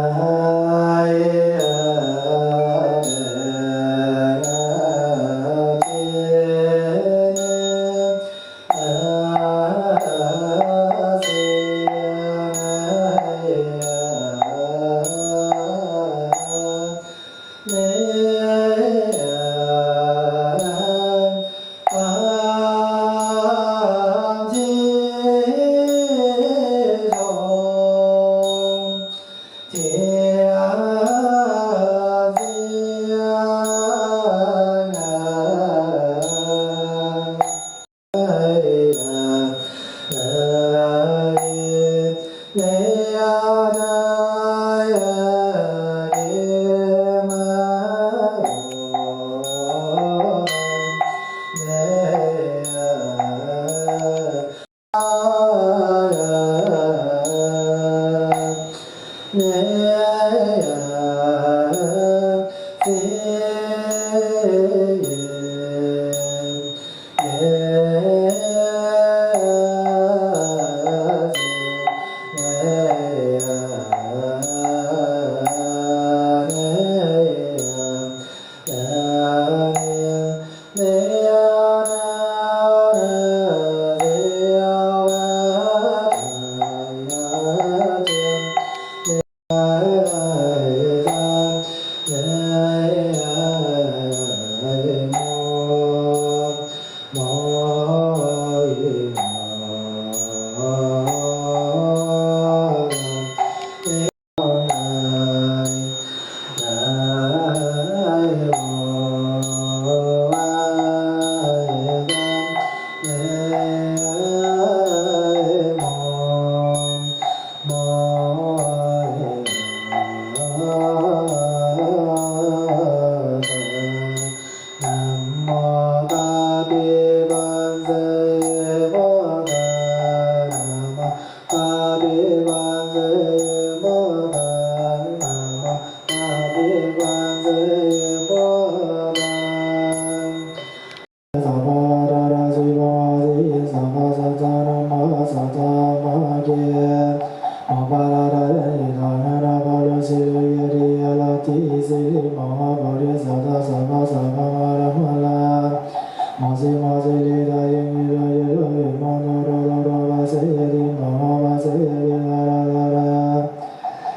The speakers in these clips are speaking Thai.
uh, Hare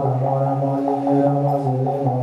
Namah Shivaya.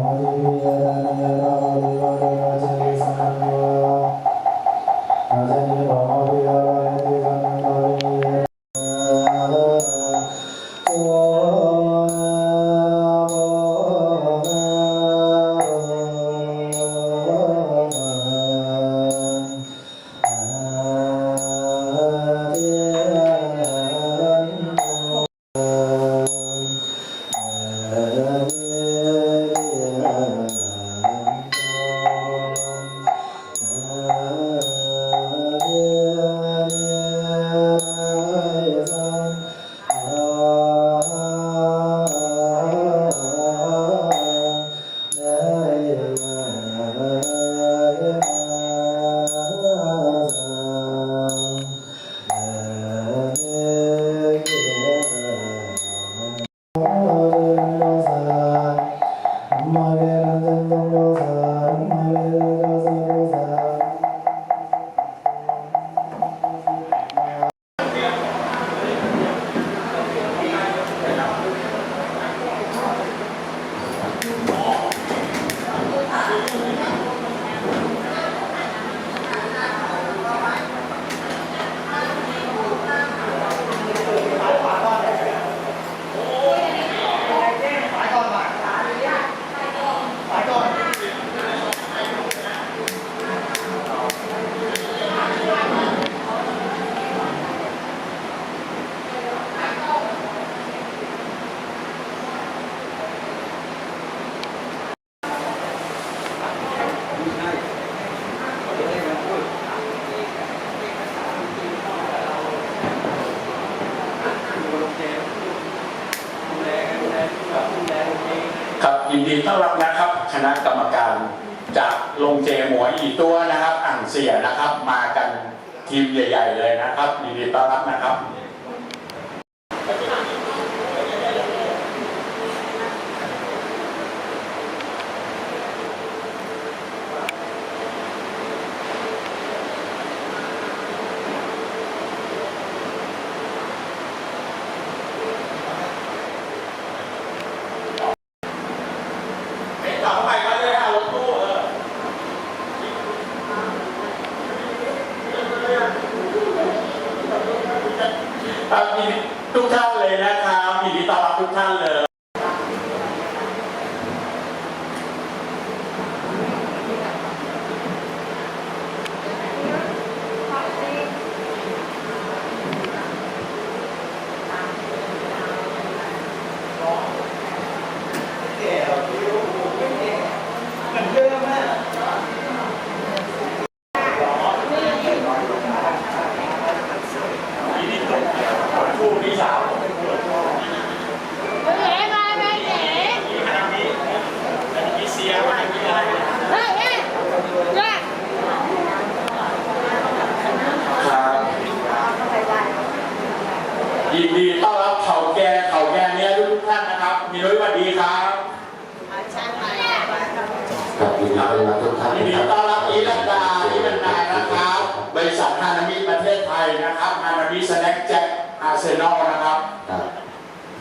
ตัวนะครับ อ่างเสียนะครับ มากันทีมใหญ่ ๆ เลยนะครับยินดีต้อนรับนะครับ เฮ้ยกลับเข้าไปก็ได้เอารถตู้เออครับยินดีทุกท่านเลยนะครับยินดีต้อนรับ ทุกท่านเลย ยินดีต้อนรับผู้พี่สาว ไปไหนมาไปไหน มีคณะนี้มีเสียมามีอะไร เฮ้ยเฮ้ยเฮ้ย ครับยินดีต้อนรับเขาแก่เขาแก่เนี้ยทุกท่านนะครับ มีด้วยสวัสดีครับ ครับยินดีต้อนรับทุกท่าน ยินดีต้อนรับอีลันดาอีลันดานะครับ บริษัทฮานามิประเทศไทยนะครับฮานามิสแน็คแจ็คอาร์เซนอลนะครับ ครับ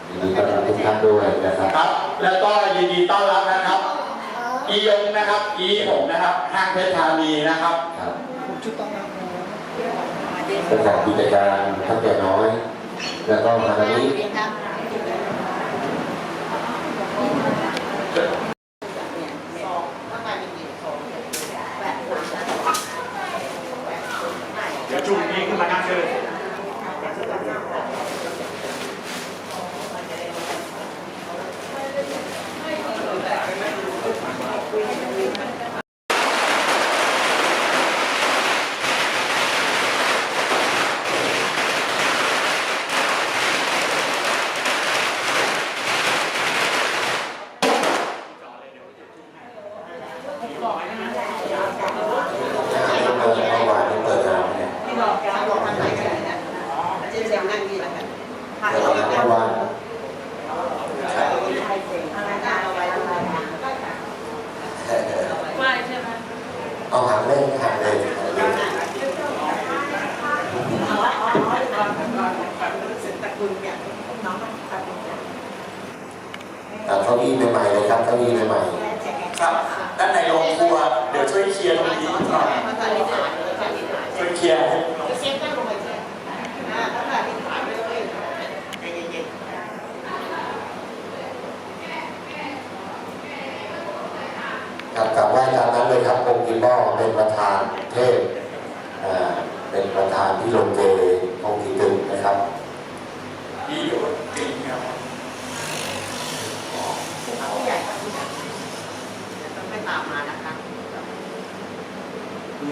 ยินดีต้อนรับทุกท่าน ด้วยนะครับครับ แล้วก็ยินดีต้อนรับนะครับ อียงนะครับ อีผมนะครับห้างเพชรธานีนะครับครับประกอบกิจการทั้งแต่น้อย แล้วก็ฮานามิ เดี๋ยวจุ่มนี้ขึ้นมานั่งเลย เมื่อวานนี้เปิดงานเนี่ยเปิดงานเมื่อวาน ไม่ใช่ไหม เอาหางเล่นหางเล่น เอาเก้าอี้ใหม่ๆเลยครับเก้าอี้ใหม่ครับด้านในโรงครัว เดี๋ยวช่วยเคลียร์ตรงนี้หน่อยช่วยเคลียร์ให้ๆครับกลับไหว้ตามนั้นเลยครับองค์กิมบ้อเป็นประธานเทพอ่าเป็นประธานที่ลงเจองค์ที่ตึงนะครับ ดีอยู่จริงครับ ยังว่า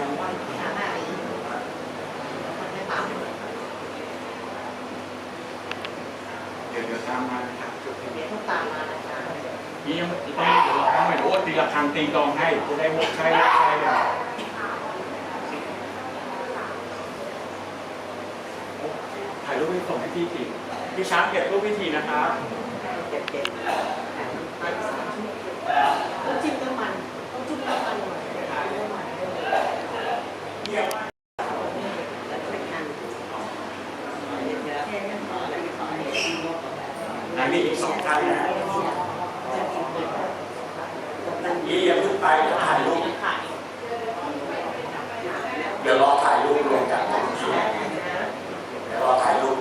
เดี๋ยวเดี๋ยวตามมานะครับจุดนี้นี่ยังต้องเดี๋ยวเราต้องไปดูว่าตีละครั้งตีกลองให้จะได้หมดใช้ใช้เลยถ่ายรูปให้ส่งให้พี่ทีพี่ช้างเก็บรูปพี่ทีนะครับจิ้มน้ำมันต้องจิ้มน้ำมันหน่อย เงียบมากอันนี้อีกสองท่านนะนี่อย่าเพิ่งไปเดี๋ยวถ่ายรูป เดี๋ยวรอถ่ายรูปรวมกันตรงนี้เดี๋ยวรอถ่ายรูป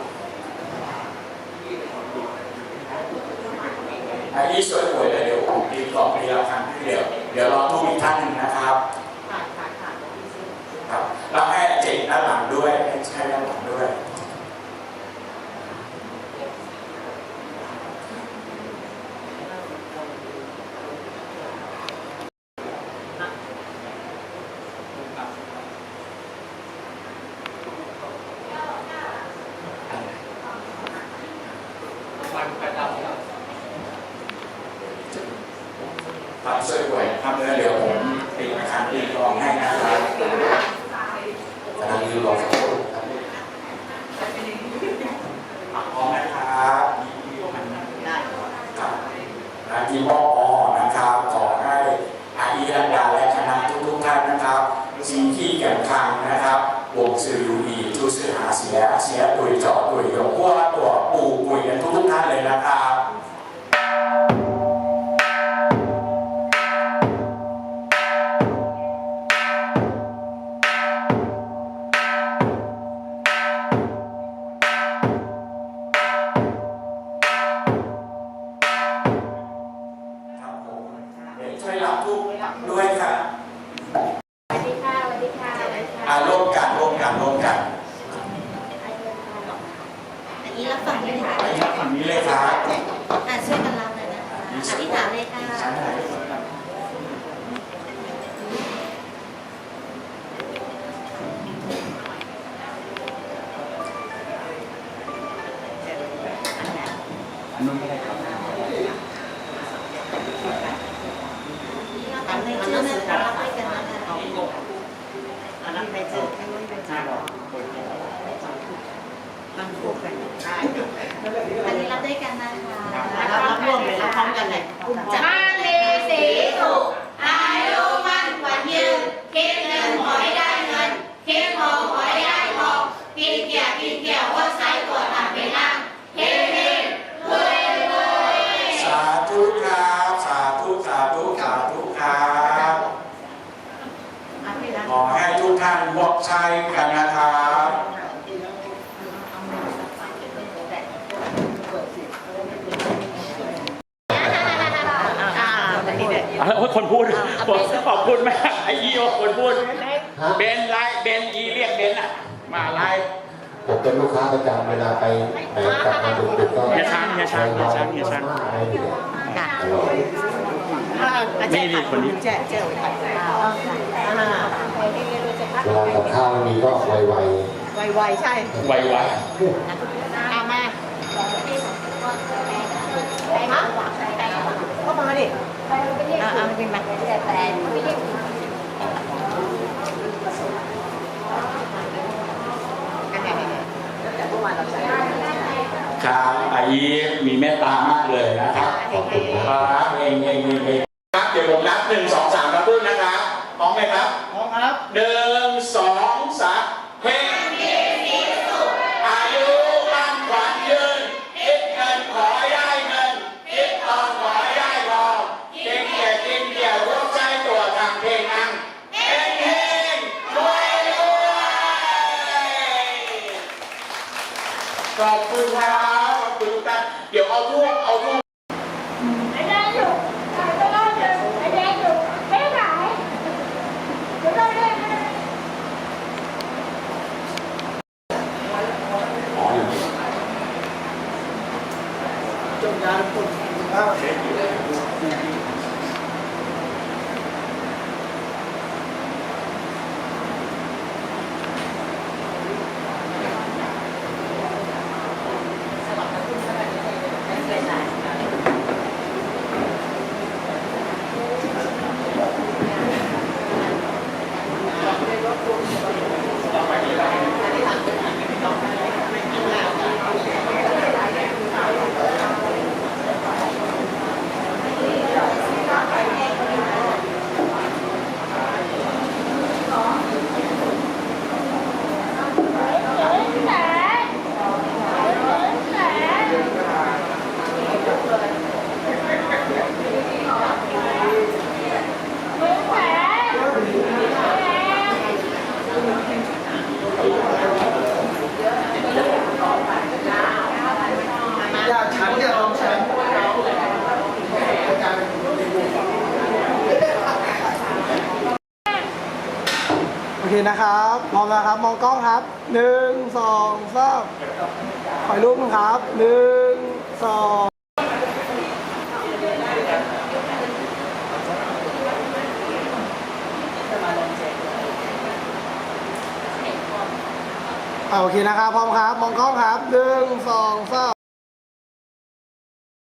อันนี้สวยหวยเลยเดี๋ยวผมดีกล่องมีราคาให้ เดี๋ยวเดี๋ยวรอทูกอีกท่านหนึ่งนะครับ อันนู้นไม่ได้ครับ อันนี้ชื่อนะคะรับด้วยกันนะคะอันนั้นไปเจอให้ไว้เป็นจ้ามันคู่กันอันนี้รับด้วยกันนะคะรับรับร่วมเลยรับพร้อมกันเลยจับ มาลีสีสุข อายุมั่นขวัญยืนคิดเงินขอให้ได้เงินคิดทองขอให้ได้ทองกินเกี่ยวกินเกี่ยวว่าไซตัวทำไปนั่งเฮเฮรวยรวย สาธุครับสาธุสาธุสาธุครับ อะพี่รัก ขอให้ทุกท่าน พบชัยกันนะครับอ่าแบบนี้เลยโอ้ยคนพูดขอบคุณมากไอ้ยี่ว่าคนพูด เบนไลน์เบนอีเรียกเบนอะ มาไลน์ผมเป็นลูกค้าประจำเวลาไปไหนกลับมาดึกๆก็อย่าช้างอย่าช้างอย่าช้างอย่าช้างอะไรอยู่เนี่ค่ะอร่อยนี่นี่คนนี้แจ๊ เจ้าไว้ทานข้าวอ่าเวลากับข้าวไม่มีก็ไวไวๆใช่ไวไวเอามาฮะเข้ามาดิอ่าเอาไปมาอันไหนแต่เมื่อวานเราใช้ครับไอ้ยี่มีเมตตามากเลยนะครับๆขอบคุณนะครับเองเองเองเองครับเดี๋ยวผมนับหนึ่งสองสามนะพึ่ ไหมครับพร้อมครับหนึ่งสองสามเพลงอายุมั่นขวัญยืนคิดเงินขอให้ได้เงินคิดทองขอให้ได้ทองกินเกียรกินเกียรร่วมใจตัวทางเพลงอังเฮงเฮงรวยรวยขอบคุณครับขอบคุณทุกท่านเดี๋ยวเอาทูบเอาทูบ ไอ้แดงอยู่ไอ้ก็ได้เลยไอ้แดงอยู่ไม่ไหนเดี๋ยวเราเล่นนะ อ๋ออยู่นี่ โอ เคนะครับพร้อมนะครับ มองกล้องครับหนึ่งสองสามขอรูปนะครับหนึ่งสองอ่าโอเคนะครับ พร้อมครับ มองกล้องครับหนึ่งสองสาม